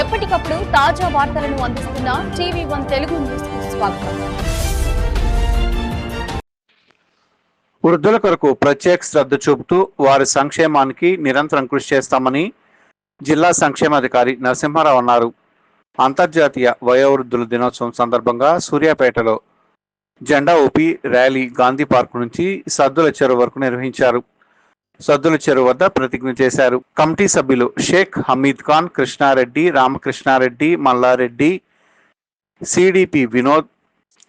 ఎప్పటికప్పుడు తాజా వార్తలను అందిస్తున్న టీవీ వన్ తెలుగు న్యూస్ స్వాగతం. వృద్ధుల కొరకు ప్రత్యేక శ్రద్ధ చూపుతూ వారి సంక్షేమానికి నిరంతరం కృషి చేస్తామని జిల్లా సంక్షేమాధికారి నరసింహారావు అన్నారు. అంతర్జాతీయ వయోవృద్ధుల దినోత్సవం సందర్భంగా సూర్యాపేటలో జెండా ఊపి ర్యాలీ గాంధీ పార్క్ నుంచి సద్దుల చెరువు వరకు నిర్వహించారు. సద్దుల చెరువు వద్ద ప్రతిజ్ఞ చేశారు. కమిటీ సభ్యులు Sheikh Hameed Khan Krishna Reddy Ramakrishna Reddy Malla Reddy CDP Vinod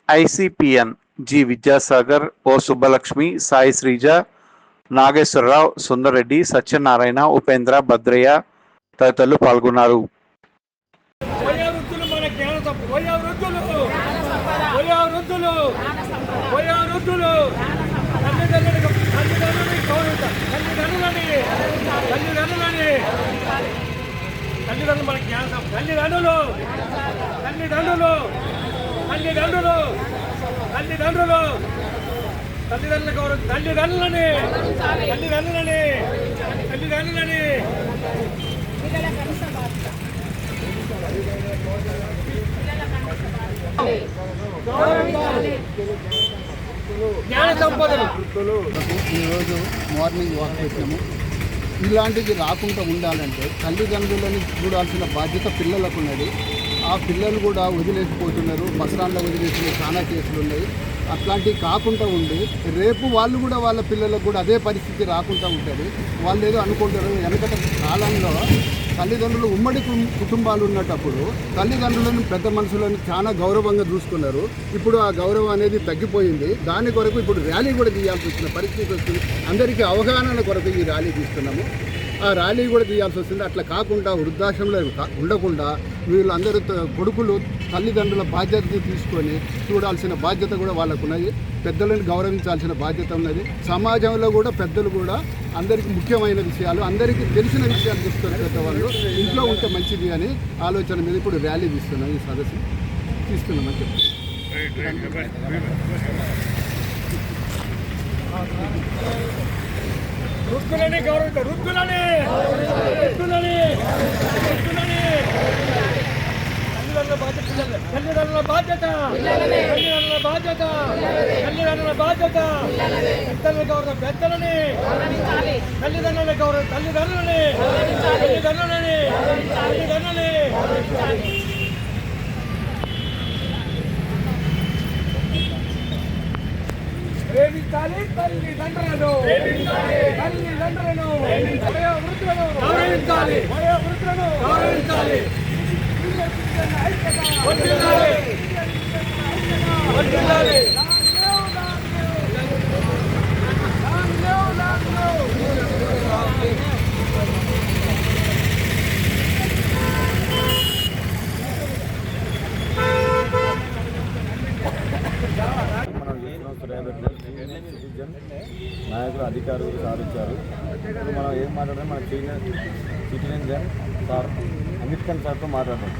ఐసిపిఎన్ G Vidyasagar O Subbalakshmi Sai Sreeja Nageswara Rao Sundar Reddy Satyanarayana Upendra Bhadraiah తదితరులు పాల్గొన్నారు. వయోవృద్ధులు మన జ్ఞాన సంప వయోవృద్ధులు వయోవృద్ధులు వయోవృద్ధులు తల్లిదండ్రులకు తల్లిదండ్రులని గౌరవించాలి. తల్లిదండ్రులని తల్లిదండ్రులని తల్లిదండ్రులు మన జ్ఞాన తల్లిదండ్రులు తల్లిదండ్రులు తల్లిదండ్రులు తల్లిదండ్రులు తల్లిదండ్రుల గౌరవం తల్లిదండ్రులని తల్లిదండ్రులని తల్లిదండ్రులని జ్ఞాన ఈరోజు మార్నింగ్ వాక్ పెట్టినాము. ఇలాంటిది రాకుండా ఉండాలంటే తల్లిదండ్రులను చూడాల్సిన బాధ్యత పిల్లలకు ఉన్నది. ఆ పిల్లలు కూడా వదిలేసిపోతున్నారు. బస్టాండ్లో వదిలేసిన చాలా కేసులు ఉన్నాయి. అట్లాంటివి కాకుండా ఉండి రేపు వాళ్ళు కూడా వాళ్ళ పిల్లలకు కూడా అదే పరిస్థితి రాకుండా ఉంటుంది. వాళ్ళు ఏదో అనుకుంటారు. వెనకట కాలంలో తల్లిదండ్రులు ఉమ్మడి కుటుంబాలు ఉన్నటప్పుడు తల్లిదండ్రులను పెద్ద మనుషులను చాలా గౌరవంగా చూసుకున్నారు. ఇప్పుడు ఆ గౌరవం అనేది తగ్గిపోయింది. దాని కొరకు ఇప్పుడు ర్యాలీ కూడా తీయాల్సి వచ్చిన పరిస్థితి వచ్చింది అందరికీ అవగాహన కొరకు ఈ ర్యాలీ తీస్తున్నాము. ఆ ర్యాలీ కూడా తీయాల్సి వస్తుంది. అట్లా కాకుండా వృద్ధాశ్రమంలో కా- ఉండకుండా వీళ్ళందరూ త- కొడుకులు తల్లిదండ్రుల బాధ్యత తీసుకొని చూడాల్సిన బాధ్యత కూడా వాళ్ళకు ఉన్నది పెద్దలను గౌరవించాల్సిన బాధ్యత ఉన్నది. సమాజంలో కూడా పెద్దలు కూడా అందరికీ ముఖ్యమైన విషయాలు అందరికీ తెలిసిన విషయాలు చెప్తారు పెద్దవాళ్ళు. ఇంట్లో ఉంటే మంచిది అని ఆలోచన మీద ఇప్పుడు ర్యాలీ తీస్తున్నాం ఈ సదస్సు. తీస్తున్నామని చెప్తాను వృద్ధులని గౌరవించ వృద్ధులని వృద్ధులని వృద్ధులని తల్లిదండ్రుల బాధ్యత తల్లిదండ్రుల బాధ్యత. తల్లిదండ్రుల బాధ్యత. తల్లిదండ్రుల బాధ్యత. పెద్దల గౌరవం పెద్దలని. తల్లిదండ్రుల గౌరవం తల్లిదండ్రులని. తల్లిదండ్రులని తల్లిదండ్రులని. ప్రేమించాలి. తల్లిదండ్రులను. తల్లిదండ్రులను వయోవృద్ధులను. గౌరవించాలి. వయోవృద్ధులను. గౌరవించాలి. నాయకులు అధికారులు సాధించారు ఇప్పుడు మనం ఏం మాట్లాడినా మన సీనియర్ సిటిజన్ జన్ సార్ అమిత్ ఖాన్ సార్తో మాట్లాడతాం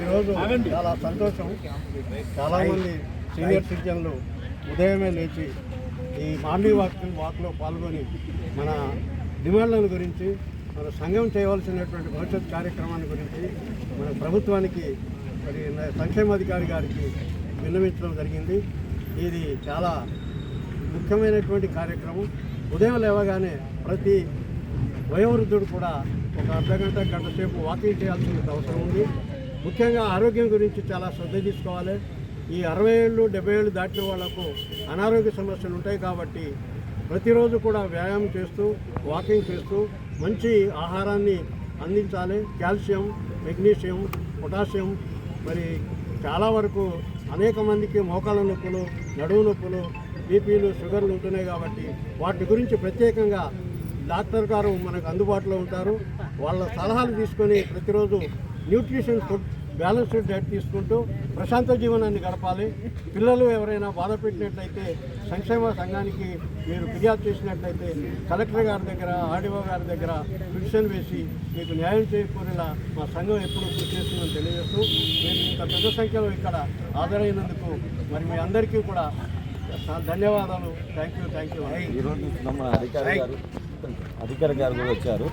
ఈరోజు చాలా సంతోషం. చాలామంది సీనియర్ సిటిజన్లు ఉదయమే లేచి ఈ మార్నింగ్ వాక్ వాక్లో పాల్గొని మన డిమాండ్లను గురించి మన సంఘం చేయవలసినటువంటి భవిష్యత్ కార్యక్రమాన్ని గురించి మన ప్రభుత్వానికి మరి సంక్షేమాధికారి గారికి విన్నవించడం జరిగింది. ఇది చాలా ముఖ్యమైనటువంటి కార్యక్రమం. ఉదయం లేవగానే ప్రతి వయోవృద్ధుడు కూడా ఒక అర్ధ గంట గంట సేపు వాకింగ్ చేయాల్సిన అవసరం ఉంది. ముఖ్యంగా ఆరోగ్యం గురించి చాలా శ్రద్ధ తీసుకోవాలి. ఈ అరవై ఏళ్ళు డెబ్బై ఏళ్ళు దాటిన వాళ్ళకు అనారోగ్య సమస్యలు ఉంటాయి కాబట్టి ప్రతిరోజు కూడా వ్యాయామం చేస్తూ వాకింగ్ చేస్తూ మంచి ఆహారాన్ని అందించాలి. కాల్షియం మెగ్నీషియం పొటాషియం మరి చాలా వరకు అనేక మందికి మోకాళ్ళ నొప్పులు నడువు నొప్పులు బీపీలు షుగర్లు ఉంటున్నాయి కాబట్టి వాటి గురించి ప్రత్యేకంగా డాక్టర్ గారు మనకు అందుబాటులో ఉంటారు. వాళ్ళ సలహాలు తీసుకొని ప్రతిరోజు న్యూట్రిషన్ ఫుడ్ బ్యాలెన్స్డ్ డైట్ తీసుకుంటూ ప్రశాంత జీవనాన్ని గడపాలి. పిల్లలు ఎవరైనా బాధ పెట్టినట్లయితే సంక్షేమ సంఘానికి మీరు ఫిర్యాదు చేసినట్లయితే కలెక్టర్ గారి దగ్గర ఆర్డీఓ గారి దగ్గర పిటిషన్ వేసి మీకు న్యాయం చేకూరేలా మా సంఘం ఎప్పుడు కృషి చేస్తుందని తెలియజేస్తూ మేము ఇంత పెద్ద సంఖ్యలో ఇక్కడ హాజరైనందుకు మరి మీ అందరికీ కూడా ధన్యవాదాలు. థ్యాంక్ యూ థ్యాంక్ యూ ఈరోజు మన అధికారి గారు అధికారి గారు కూడా వచ్చారు.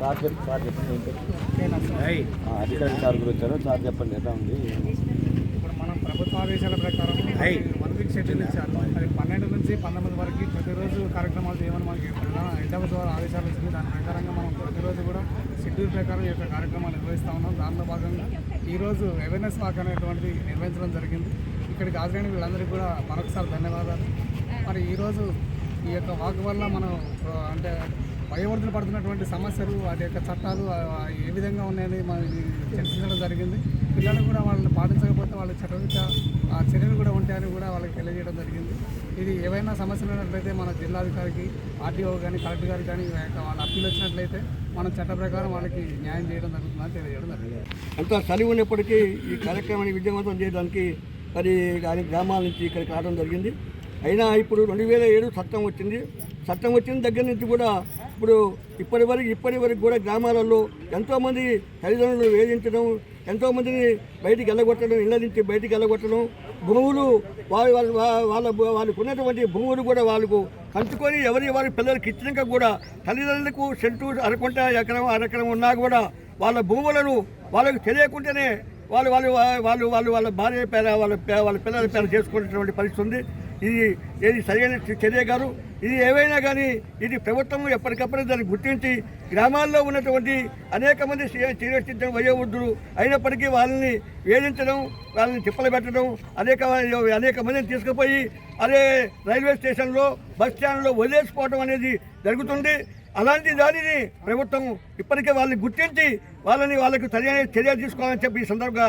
సార్ చెప్పి సార్ చెప్పండి అధికారి గారు కూడా వచ్చారు. సార్ చెప్పండి ఎలా ఉంది? ఇప్పుడు మనం ప్రభుత్వ ఆదేశాల ప్రకారం వన్ వీక్ షెడ్యూల్ ఇచ్చారు అది పన్నెండు నుంచి పంతొమ్మిది వరకు ప్రతిరోజు కార్యక్రమాలు చేయమని మనకి ప్రధాన హెడ్ ద్వారా ఆదేశాలు వచ్చింది. దాని ప్రకారంగా మనం ప్రతిరోజు కూడా షెడ్యూల్ ప్రకారం ఈ యొక్క కార్యక్రమాలు నిర్వహిస్తూ ఉన్నాం. దానిలో భాగంగా ఈరోజు అవేర్నెస్ వాక్ అనేటువంటిది నిర్వహించడం జరిగింది. ఇక్కడికి హాజరైన వీళ్ళందరికీ కూడా మరొకసారి ధన్యవాదాలు. మరి ఈరోజు ఈ యొక్క వాక్ వల్ల మనం అంటే వయోవృద్ధులు పడుతున్నటువంటి సమస్యలు వాటి యొక్క చట్టాలు ఏ విధంగా ఉన్నాయని మనం చర్చించడం జరిగింది. పిల్లలు కూడా వాళ్ళని పాటించకపోతే వాళ్ళ చట్టరీత్యా ఆ చర్యలు కూడా ఉంటాయని కూడా వాళ్ళకి తెలియజేయడం జరిగింది. ఇది ఏవైనా సమస్యలు ఉన్నట్లయితే మన జిల్లాధికారికి ఆర్టీఓ కానీ కలెక్టర్ గారికి కానీ వాళ్ళ అప్పీల్ వచ్చినట్లయితే మనం చట్ట ప్రకారం వాళ్ళకి న్యాయం చేయడం జరుగుతుందని తెలియజేయడం జరిగింది. అంత చలి ఉన్నప్పటికీ ఈ కార్యక్రమాన్ని విజయవంతం చేయడానికి మరి ఆయన గ్రామాల నుంచి ఇక్కడికి రావడం జరిగింది. అయినా ఇప్పుడు రెండు వేల ఏడు చట్టం వచ్చింది. చట్టం వచ్చిన దగ్గర నుంచి కూడా ఇప్పుడు ఇప్పటి వరకు ఇప్పటి వరకు కూడా గ్రామాలలో ఎంతోమంది తల్లిదండ్రులు వేధించడం ఎంతోమందిని బయటికి వెళ్ళగొట్టడం ఇళ్ళ నుంచి బయటికి వెళ్ళగొట్టడం భూములు వాళ్ళ వాళ్ళ వాళ్ళ వాళ్ళకు ఉన్నటువంటి భూములు కూడా వాళ్ళకు పంచుకొని ఎవరి వారి పిల్లలకి ఇచ్చినాక కూడా తల్లిదండ్రులకు సెంటు అరకుంట ఎకరం అరకరం ఉన్నా కూడా వాళ్ళ భూములను వాళ్ళకు తెలియకుండానే వాళ్ళు వాళ్ళు వాళ్ళు వాళ్ళు వాళ్ళ భార్య పేర వాళ్ళ పే- వాళ్ళ పిల్లల పేర చేసుకునేటువంటి పరిస్థితి ఉంది. ఇది ఏది సరైన చర్య గారు ఇది ఏవైనా కానీ ఇది ప్రభుత్వం ఎప్పటికప్పుడు దాన్ని గుర్తించి గ్రామాల్లో ఉన్నటువంటి అనేక మంది చిరస్థితం వయోవృద్ధులు అయినప్పటికీ వాళ్ళని వేధించడం వాళ్ళని చిప్పలు పెట్టడం అనేక అనేక మందిని తీసుకుపోయి అదే రైల్వే స్టేషన్లో బస్ స్టాండ్లో వదిలేసిపోవడం అనేది జరుగుతుంది. అలాంటి దానిని ప్రభుత్వం ఇప్పటికే వాళ్ళని గుర్తించి వాళ్ళని వాళ్ళకు సరైన చర్య తీసుకోవాలని చెప్పి ఈ సందర్భంగా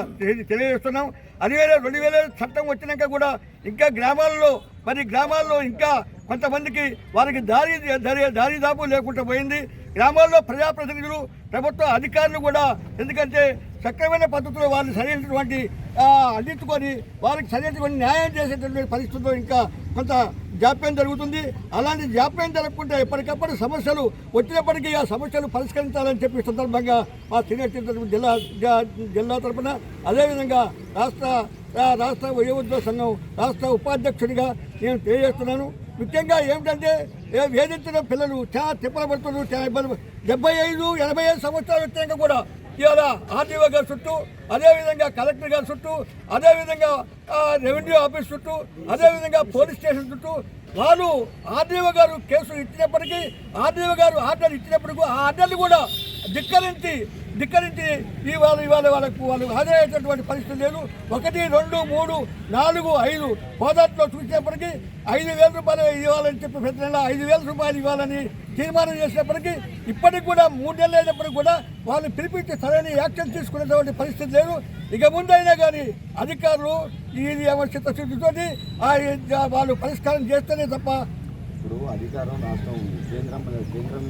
తెలియజేస్తున్నాం. అదివేళ రెండు వేల చట్టం వచ్చినాక కూడా ఇంకా గ్రామాల్లో మరి గ్రామాల్లో ఇంకా కొంతమందికి వారికి దారి దారి దారిదాపు లేకుండా పోయింది. గ్రామాల్లో ప్రజాప్రతినిధులు ప్రభుత్వ అధికారులు కూడా ఎందుకంటే సక్రమైన పద్ధతిలో వాళ్ళు సరైనటువంటి అందించుకొని వారికి సరైనటువంటి న్యాయం చేసేటటువంటి పరిస్థితుల్లో ఇంకా కొంత జాప్యం జరుగుతుంది? అలాంటి జాప్యం జరగకుండా ఎప్పటికప్పుడు సమస్యలు వచ్చినప్పటికీ ఆ సమస్యలు పరిష్కరించాలని చెప్పి సందర్భంగా మా సీనియర్ సిటిజన్ జిల్లా జా- జిల్లా తరఫున అదేవిధంగా రాష్ట్ర రాష్ట్ర వయోవృద్ధుల సంఘం రాష్ట్ర ఉపాధ్యక్షుడిగా నేను తెలియజేస్తున్నాను. ముఖ్యంగా ఏమిటంటే వేధించిన పిల్లలు చాలా తిప్పలు పడుతున్నారు చాలా ఇబ్బంది డెబ్బై ఐదు ఎనభై ఐదు సంవత్సరాలు వచ్చాక కూడా ఇవాళ ఆర్టీఓ గారి చుట్టూ అదేవిధంగా కలెక్టర్ గారి చుట్టూ అదేవిధంగా రెవెన్యూ ఆఫీస్ చుట్టూ అదేవిధంగా పోలీస్ స్టేషన్ చుట్టూ వాళ్ళు ఆర్డీఓ గారు కేసు ఇచ్చినప్పటికీ ఆర్డీఓ గారు ఆర్డర్ ఇచ్చినప్పటికీ ఆ ఆర్డర్ని కూడా ధిక్కరించి ధిక్కరించి ఇవాళ ఇవాళ వాళ్ళకు వాళ్ళు హాజరయ్యేటటువంటి పరిస్థితి లేదు. ఒకటి రెండు మూడు నాలుగు ఐదు హోదాట్లో చూసినప్పటికీ ఐదు వేల రూపాయలు ఇవ్వాలని చెప్పి ప్రతి నెల ఐదు వేల రూపాయలు ఇవ్వాలని తీర్మానం చేసినప్పటికీ ఇప్పటికి కూడా మూడు నెలలు అయినప్పటికీ కూడా వాళ్ళు పిలిపించి సరైన యాక్షన్ తీసుకునేటువంటి పరిస్థితి లేదు. ఇక ముందైనా కానీ అధికారులు ఈ చిత్తశుద్ధితో వాళ్ళు పరిష్కారం చేస్తేనే తప్ప ఇప్పుడు అధికారం రాష్ట్రం ఉంది. కేంద్రం కేంద్రం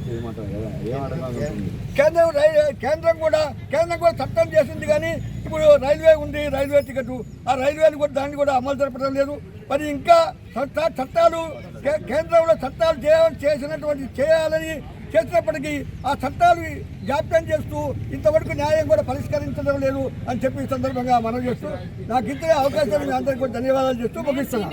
కదా ఏం కేంద్రం రై- కేంద్రం కూడా కేంద్రం కూడా చట్టం చేసింది కానీ ఇప్పుడు రైల్వే ఉంది రైల్వే టికెట్. ఆ రైల్వేని కూడా దాన్ని కూడా అమలు జరపడం లేదు. మరి ఇంకా చట్ట- చట్టాలు కేంద్రంలో చట్టాలు చేయాలని చేసినటువంటి చేయాలని చేసినప్పటికీ ఆ చట్టాలు జాప్యం చేస్తూ ఇంతవరకు న్యాయం కూడా పరిష్కరించడం లేదు అని చెప్పి సందర్భంగా మనం చేస్తూ నాకు ఇచ్చే అవకాశం అందరికీ కూడా ధన్యవాదాలు చేస్తూ ముగిస్తున్నాను.